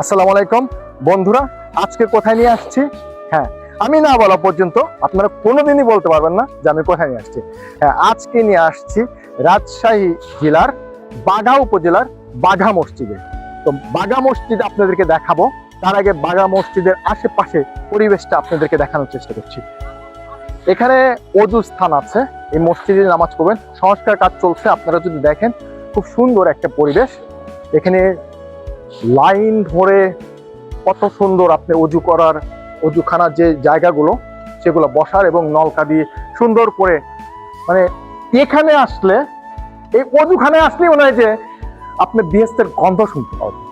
আসসালামু আলাইকুম। বন্ধুরা, আজকে কোথায় নিয়ে আসছি? হ্যাঁ আমি না বলা পর্যন্ত আপনারা কোনোদিনই বলতে পারবেন না যে আমি কোথায় নিয়ে আসছি। হ্যাঁ আজকে নিয়ে আসছি রাজশাহী জেলার বাঘা উপজেলার বাঘা মসজিদে। তো বাঘা মসজিদ আপনাদেরকে দেখাবো। তার আগে বাঘা মসজিদের আশেপাশে পরিবেশটা আপনাদেরকে দেখানোর চেষ্টা করছি। এখানে অজু স্থান আছে। এই মসজিদে নামাজ পড়বেন। সংস্কার কাজ চলছে। আপনারা যদি দেখেন, খুব সুন্দর একটা পরিবেশ। এখানে লাইন ধরে কত সুন্দর আপনি অজু করার অজুখানার যে জায়গাগুলো, সেগুলো বসার এবং নলকা দিয়ে সুন্দর করে মানে এখানে আসলে, এই অজুখানে আসলে মনে হয় যে আপনি বিএসের গন্ধ শুনতে পাবেন।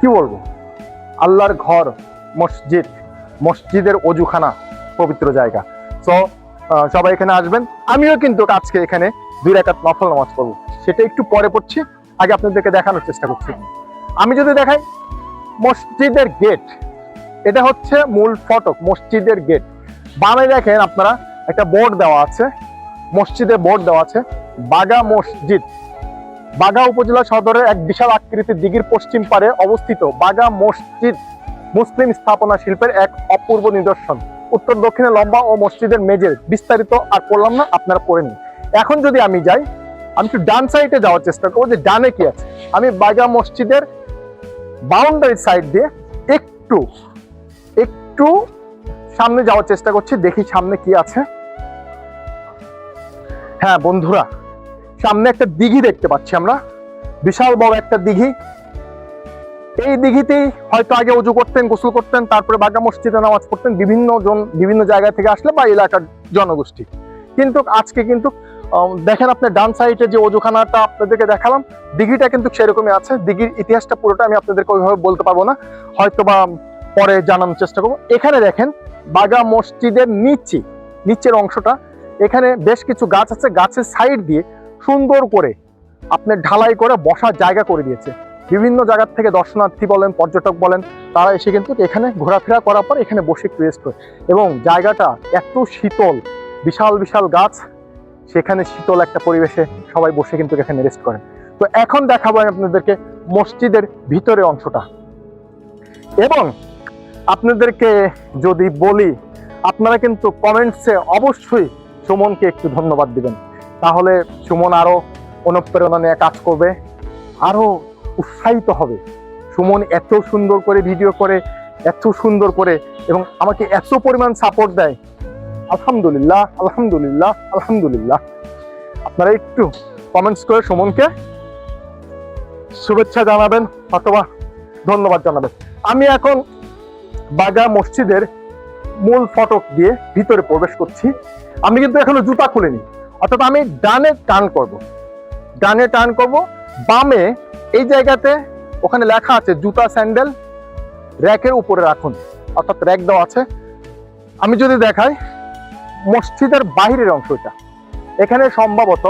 কি বলব? আল্লাহর ঘর, মসজিদ, মসজিদের অজুখানা পবিত্র জায়গা। তো সবাই এখানে আসবেন। আমিও কিন্তু আজকে এখানে দুই রাকাত নফল নামাজ পড়ব। সেটা একটু পরে পড়ছি। আগে আপনাদেরকে দেখানোর চেষ্টা করছি। আমি যদি দেখাই, মসজিদের গেট এটা হচ্ছে মূল ফটক, মসজিদের গেট বামে দেখেন আপনারা, একটা বোর্ড দেওয়া আছে, মসজিদে বোর্ড দেওয়া আছে, বাগা মসজিদ। বাগা উপজেলা সদরের এক বিশাল আকৃতির দিঘির পশ্চিম পারে অবস্থিত বাগা মসজিদ, মুসলিম স্থাপনা শিল্পের এক অপূর্ব নিদর্শন। উত্তর দক্ষিণে লম্বা ও মসজিদের মেজের বিস্তারিত আর পড়লাম না, আপনারা পড়ে নিন এখন যদি আমি যাই, আমি একটু ডান সাইডে যাওয়ার চেষ্টা করব, যে ডানে কি আছে। আমি বাগা মসজিদের বাউন্ডারি সাইড দিয়ে একটু একটু সামনে যাওয়ার চেষ্টা করছি, দেখি সামনে কি আছে। হ্যাঁ বন্ধুরা, সামনে একটা দিঘি দেখতে পাচ্ছি আমরা, বিশাল বড় একটা দিঘি। এই দিঘিতেই হয়তো আগে উজু করতেন, গোসল করতেন, তারপরে বাগা মসজিদে নামাজ পড়তেন, বিভিন্ন জন, বিভিন্ন জায়গা থেকে আসলে বা এলাকার জনগোষ্ঠী। কিন্তু আজকে কিন্তু দেখেন আপনি ডান সাইডে যে অজুখানাটা আপনাদেরকে দেখালাম, দিঘিটা কিন্তু সেরকমই আছে। দিঘির ইতিহাসটা পুরোটা আমি আপনাদেরকে ওইভাবে বলতে পারব না। হয়তো বা পরে জানানোর চেষ্টা করব। এখানে দেখেন বাগা মসজিদের নিচে, নিচের অংশটা, এখানে বেশ কিছু গাছ আছে। গাছের সাইড দিয়ে সুন্দর করে আপনি ঢালাই করে বসার জায়গা করে দিয়েছে। বিভিন্ন জায়গার থেকে দর্শনার্থী বলেন, পর্যটক বলেন, তারা এসে কিন্তু এখানে ঘোরাফেরা করার পর এখানে বসে একটু রেস্ট করে। এবং জায়গাটা এত শীতল, বিশাল বিশাল গাছ। সেখানে শীতল একটা পরিবেশে সবাই বসে কিন্তু এখানে রেস্ট করেন। তো এখন দেখাবো আপনাদেরকে মসজিদের ভিতরে অংশটা। এবং আপনাদেরকে যদি বলি, আপনারা কিন্তু কমেন্টসে অবশ্যই সুমনকে একটু ধন্যবাদ দিবেন। তাহলে সুমন আরও অনুপ্রেরণা নিয়ে কাজ করবে আরও উৎসাহিত হবে। সুমন এত সুন্দর করে ভিডিও করে, এত সুন্দর করে, এবং আমাকে এত পরিমাণ সাপোর্ট দেয় আলহামদুলিল্লাহ আলহামদুলিল্লাহ আলহামদুলিল্লাহ। আপনারা একটু কমেন্টস করে সুমনকে শুভেচ্ছা জানাবেন, অথবা ধন্যবাদ জানাবেন। আমি এখন বাগা মসজিদের মূল ফটক দিয়ে ভিতরে প্রবেশ করছি। আমি কিন্তু এখনও জুতা খুলিনি, অর্থাৎ আমি ডানে টান করব। ডানে টান করব, বামে এই জায়গাতে ওখানে লেখা আছে, জুতা স্যান্ডেল র্যাকের উপরে রাখুন, অর্থাৎ র্যাক দেওয়া আছে। আমি যদি দেখাই মসজিদের বাহিরের অংশ এটা। এখানে সম্ভবত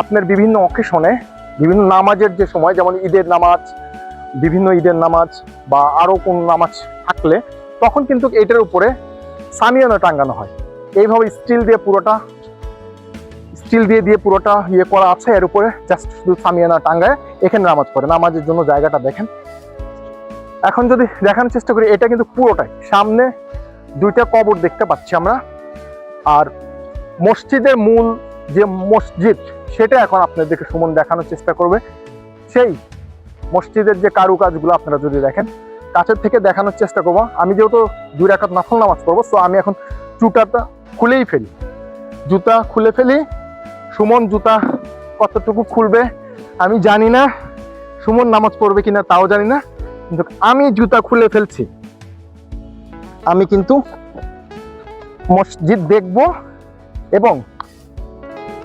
আপনার বিভিন্ন অকেশনে বিভিন্ন নামাজের যে সময়, যেমন ঈদের নামাজ, বিভিন্ন ঈদের নামাজ বা আরও কোন নামাজ থাকলে, তখন কিন্তু এটার উপরে সামিয়ানা টাঙ্গানো হয়। এইভাবে স্টিল দিয়ে পুরোটা স্টিল দিয়ে দিয়ে পুরোটা ইয়ে করা আছে, এর উপরে জাস্ট শুধু সামিয়ানা টাঙ্গায় এখানে নামাজ পড়ে। নামাজের জন্য জায়গাটা দেখেন। এখন যদি দেখানোর চেষ্টা করি, এটা কিন্তু পুরোটাই। সামনে দুইটা কবর দেখতে পাচ্ছি আমরা। আর মসজিদের মূল যে মসজিদ, সেটা এখন আপনাদেরকে সুমন দেখানোর চেষ্টা করবে। সেই মসজিদের যে কারুকাজগুলো আপনারা যদি দেখেন, কাছের থেকে দেখানোর চেষ্টা করব। আমি যেহেতু দুই রাকাত নফল নামাজ পড়ব তো আমি এখন জুতাটা খুলেই ফেলি। জুতা খুলে ফেলি। সুমন জুতা কতটুকু খুলবে, আমি জানি না। সুমন নামাজ পড়বে কিনা তাও জানি না। কিন্তু আমি জুতা খুলে ফেলছি। আমি কিন্তু মসজিদ দেখব এবং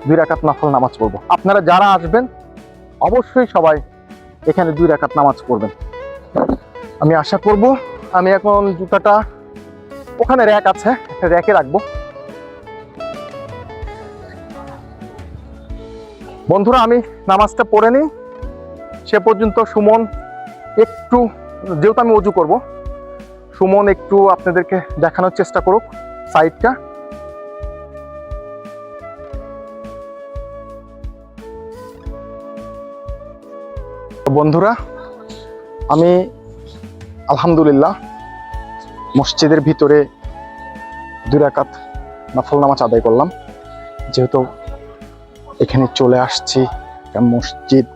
দুই রাকাত নফল নামাজ পড়ব। আপনারা যারা আসবেন, অবশ্যই সবাই এখানে দুই রাকাত নামাজ পড়বেন। আমি আশা করব, আমি এখন জুতাটা ওখানে র্যাক আছে, একটা র্যাকে রাখব। বন্ধুরা, আমি নামাজটা পড়ে নিই। সে পর্যন্ত সুমন একটু, যেহেতু আমি অজু করব, সুমন একটু আপনাদেরকে দেখানোর চেষ্টা করুক। সাইডটা। বন্ধুরা, আমি আলহামদুলিল্লাহ মসজিদের ভিতরে দুই রাকাত নফল নামাজ আদায় করলাম। যেহেতু এখানে চলে আসছি একটা মসজিদ।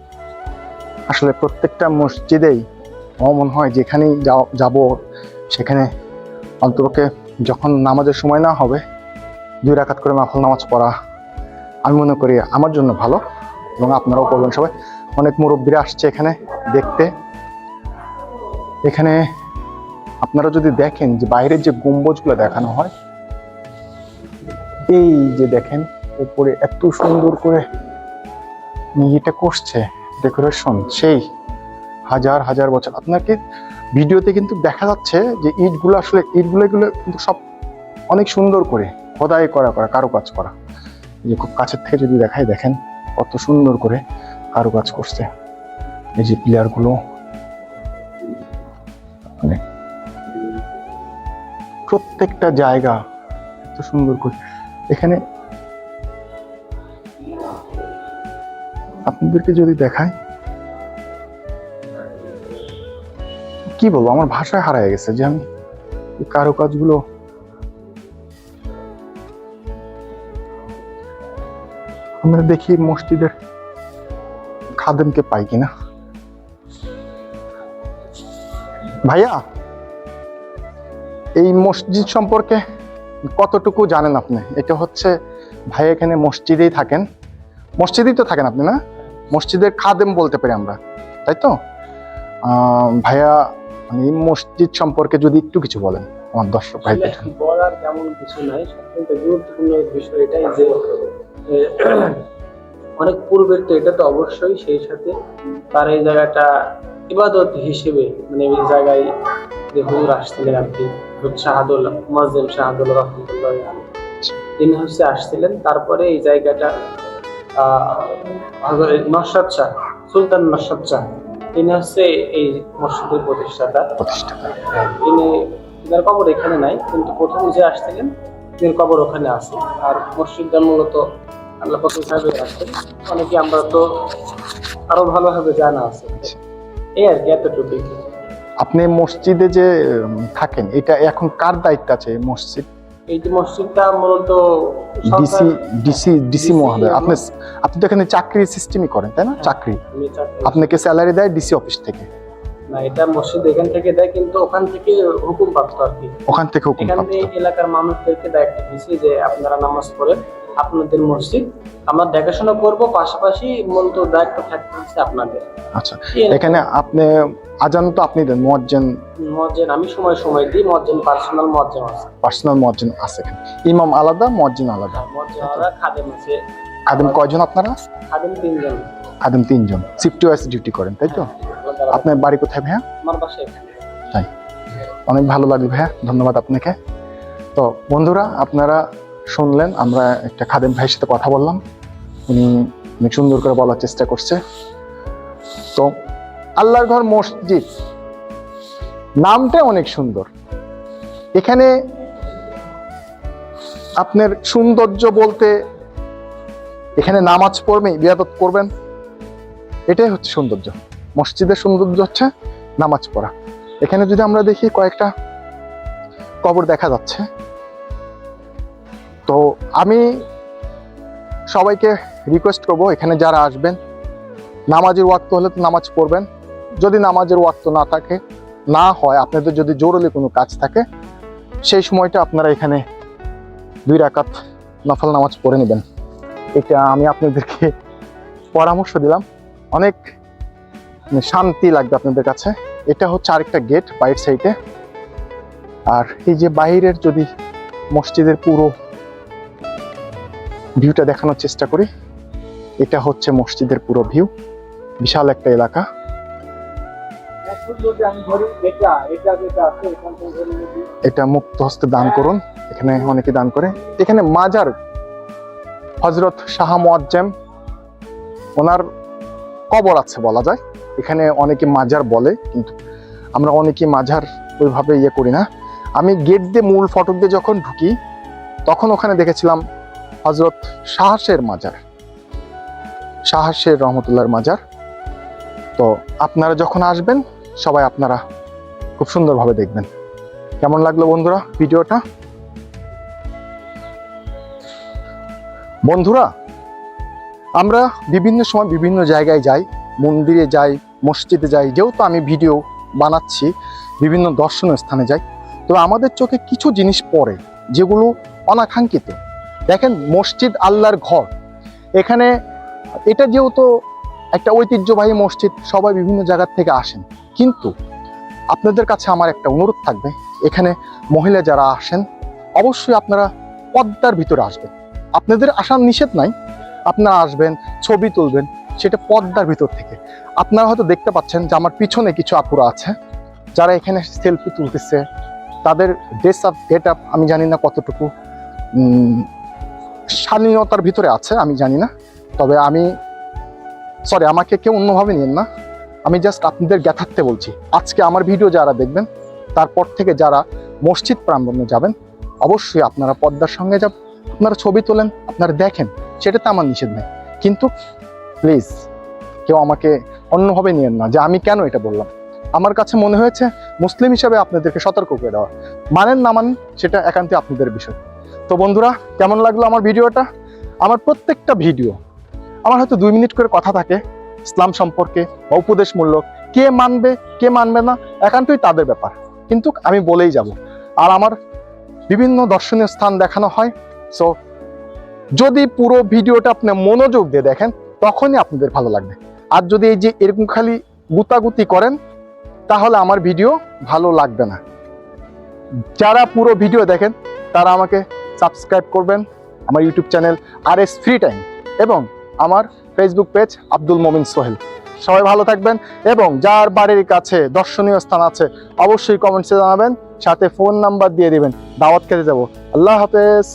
আসলে প্রত্যেকটা মসজিদেই আমার মনে হয়, যেখানেই যাব, সেখানে অন্তপক্ষে যখন নামাজের সময় না হবে, দুই রাকাত করে নফল নামাজ পড়া আমি মনে করি আমার জন্য ভালো এবং আপনারাও করবেন। সবাই অনেক মুরব্বীরা আসছে এখানে দেখতে। এখানে আপনারা যদি দেখেন যে বাইরের যে গম্বুজগুলো দেখানো হয়, এই যে দেখেন, উপরে এত সুন্দর করে ইয়েটা করছে ডেকোরেশন সেই হাজার হাজার বছর। আপনাকে ভিডিওতে কিন্তু দেখা যাচ্ছে যে ইটগুলো আসলে, ইটগুলো এগুলো কিন্তু সব অনেক সুন্দর করে খোদাই করা করা, কারুকাজ করা। যে খুব কাছের থেকে যদি দেখায় দেখেন কত সুন্দর করে কারুকাজ করছে। এই যে পিলারগুলো মানে প্রত্যেকটা জায়গা এত সুন্দর করে। এখানে আপনাদেরকে যদি দেখায় কি বলব? আমার ভাষায় হারায় গেছে যে আমি এই কারুকাজগুলো আমরা দেখি মসজিদের খাদেমকে পাই কিনা। ভাইয়া, এই মসজিদ সম্পর্কে কতটুকু জানেন আপনি? এটা হচ্ছে ভাই এখানে মসজিদেই থাকেন। মসজিদেই তো থাকেন আপনি, না? মসজিদের খাদেম বলতে পারি আমরা, তাই তো? ভাইয়া মানে মসজিদ সম্পর্কে যদি একটু কিছু বলেন আমার দর্শক ভাইদের। বলার তেমন কিছু নাই সবথেকে গুরুত্বপূর্ণ বিষয় এটাই যে অনেক পূর্বের তো এটা তো অবশ্যই, সেই সাথে তার এই জায়গাটা ইবাদত হিসেবে মানে এই জায়গায় যে হুজুর আসছিলেন আর কি, হুজুর শাহাদুল মজেম শাহাদুল রহমতুল্লাহ তিনি হচ্ছে আসছিলেন, তারপরে এই জায়গাটা হযরত শাহ, সুলতান নস্বাদ শাহ তিনি হচ্ছে এই মসজিদের প্রতিষ্ঠাতা। প্রতিষ্ঠাতা। তিনি তিনার কবর এখানে নাই কিন্তু প্রথম যে আসছিলেন তিনার কবর ওখানে আছে। আর মসজিদটা মূলত আল্লাহ সাহেবের আছেন অনেকে আমরা তো আরও ভালোভাবে জানা আছে। এই আর কি এতটুকুই। আপনি মসজিদে যে থাকেন এটা এখন কার দায়িত্ব আছে মসজিদ? এই যে মসজিদটা মূলত ডিসি ডিসি ডিসি মহোদয় আপনি আপনি তো এখানে চাকরি সিস্টেমই করেন তাই না? চাকরি। আপনাকে স্যালারি দেয় ডিসি অফিস থেকে। না এটা মসজিদ এখান থেকে দেয় কিন্তু ওখান থেকে হুকুম প্রাপ্ত আর কি। ওখান থেকে হুকুম এলাকার মানুষদেরকে দায়িত্ব ডিসি যে আপনারা নামাজ পড়েন। আপনাদের মসজিদ। আমরা দেখাশোনা করব পাশাপাশি মূলত দায়িত্ব থাকতে হচ্ছে আপনাদের। আচ্ছা এখানে আপনি আজান তো আপনি দেন মজ্জেন মজ্জেন আমি সময় সময় দিই মজ্জেন পার্সোনাল মজ্জেন আছে। পার্সোনাল মজ্জেন আছে এখানে। ইমাম আলাদা মজ্জিন আলাদা? মজ্জেন আলাদা খাদেম আছে। খাদিম কয়জন আপনারা? খাদেম তিনজন। খাদিম তিনজন। শিফট ওয়াইজ ডিউটি করেন তাই তো? আলাদা আলাদা। আপনার বাড়ি কোথায় ভাইয়া? আমার বাসায় এখানে। তাই। অনেক ভালো লাগল ভাইয়া ধন্যবাদ আপনাকে। তো বন্ধুরা আপনারা শুনলেন, আমরা একটা খাদেম ভাইয়ের সাথে কথা বললাম। উনি অনেক সুন্দর করে বলার চেষ্টা করছে। তো আল্লাহর ঘর মসজিদ, নামটা অনেক সুন্দর। এখানে আপনার সৌন্দর্য বলতে এখানে নামাজ পড়বেন বিয়াদত করবেন, এটাই হচ্ছে সৌন্দর্য। মসজিদের সৌন্দর্য হচ্ছে নামাজ পড়া। এখানে যদি আমরা দেখি কয়েকটা কবর দেখা যাচ্ছে। তো আমি সবাইকে রিকোয়েস্ট করব, এখানে যারা আসবেন, নামাজের ওয়াক্ত হলে তো নামাজ পড়বেন। যদি নামাজের ওয়াক্ত না থাকে, না হয়, আপনাদের যদি জরুরি কোনো কাজ থাকে, সেই সময়টা আপনারা এখানে দুই রাকাত নফল নামাজ পড়ে নেবেন। এটা আমি আপনাদেরকে পরামর্শ দিলাম। অনেক শান্তি লাগবে আপনাদের কাছে। এটা হচ্ছে আরেকটা গেট বাইরের সাইডে আর এই যে বাইরের যদি মসজিদের পুরো ভিউটা দেখানোর চেষ্টা করি। এটা হচ্ছে মসজিদের পুরো ভিউ। বিশাল একটা এলাকা। এটা মুক্ত হস্তে দান করুন। এখানে অনেকে দান করে। এখানে মাজার হজরত শাহ মোয়াজ্জেম, ওনার কবর আছে বলা যায়। এখানে অনেকে মাজার বলে, কিন্তু আমরা অনেকে মাজার ওইভাবে ইয়ে করি না। আমি গেট দিয়ে মূল ফটক দিয়ে যখন ঢুকি, তখন ওখানে দেখেছিলাম হজরত সাহসের মাজার। সাহসের রহমতুল্লাহর মাজার। তো আপনারা যখন আসবেন, সবাই আপনারা খুব সুন্দরভাবে দেখবেন। কেমন লাগল বন্ধুরা ভিডিওটা? বন্ধুরা, আমরা বিভিন্ন সময় বিভিন্ন জায়গায় যাই, মন্দিরে যাই, মসজিদে যাই, যেহেতু আমি ভিডিও বানাচ্ছি, বিভিন্ন দর্শনীয় স্থানে যাই তো আমাদের চোখে কিছু জিনিস পড়ে, যেগুলো অনাকাঙ্ক্ষিত। দেখেন মসজিদ আল্লাহর ঘর। এখানে এটা যেহেতু একটা ঐতিহ্যবাহী মসজিদ, সবাই বিভিন্ন জায়গার থেকে আসেন। কিন্তু আপনাদের কাছে আমার একটা অনুরোধ থাকবে, এখানে মহিলা যারা আসেন, অবশ্যই আপনারা পদ্মার ভিতরে আসবেন। আপনাদের আসার নিষেধ নাই, আপনারা আসবেন, ছবি তুলবেন, সেটা পদ্মার ভিতর থেকে। আপনারা হয়তো দেখতে পাচ্ছেন যে আমার পিছনে কিছু আপুরা আছে, যারা এখানে সেলফি তুলতেছে। তাদের ড্রেস আপ গেট আপ আমি জানি না কতটুকু শালীনতার ভিতরে আছে, আমি জানি না। তবে আমি সরি আমাকে কেউ অন্যভাবে নিন না। আমি জাস্ট আপনাদের জ্ঞাতার্থে বলছি। আজকে আমার ভিডিও যারা দেখবেন, তারপর থেকে যারা মসজিদ প্রাঙ্গণে যাবেন, অবশ্যই আপনারা পদ্মার সঙ্গে যাবেন, আপনারা ছবি তোলেন, আপনারা দেখেন সেটাতে আমার নিষেধ নেই। কিন্তু প্লিজ কেউ আমাকে অন্যভাবে নিয়েন না, যে আমি কেন এটা বললাম? আমার কাছে মনে হয়েছে, মুসলিম হিসাবে আপনাদেরকে সতর্ক করে দেওয়া। মানেন না মানেন, সেটা একান্তে আপনাদের বিষয়। তো বন্ধুরা, কেমন লাগল আমার ভিডিওটা? আমার প্রত্যেকটা ভিডিও, আমার হয়তো দুই মিনিট করে কথা থাকে, ইসলাম সম্পর্কে বা উপদেশমূলক কে মানবে কে মানবে না, একান্তই তাদের ব্যাপার। কিন্তু আমি বলেই যাব, আর আমার বিভিন্ন দর্শনীয় স্থান দেখানো হয় সো যদি পুরো ভিডিওটা আপনি মনোযোগ দিয়ে দেখেন, তখনই আপনাদের ভালো লাগবে। আর যদি এই যে এরকম খালি গুতাগুতি করেন, তাহলে আমার ভিডিও ভালো লাগবে না। যারা পুরো ভিডিও দেখেন, তারা আমাকে সাবস্ক্রাইব করবেন আমার ইউটিউব চ্যানেল আর এস ফ্রি টাইম এবং আমার ফেসবুক পেজ আব্দুল মোমিন সোহেল। সবাই ভালো থাকবেন এবং যার বাড়ির কাছে দর্শনীয় স্থান আছে, অবশ্যই কমেন্টসে জানাবেন, সাথে ফোন নাম্বার দিয়ে দিবেন। দাওয়াত খেতে যাব। আল্লাহ হাফেজ।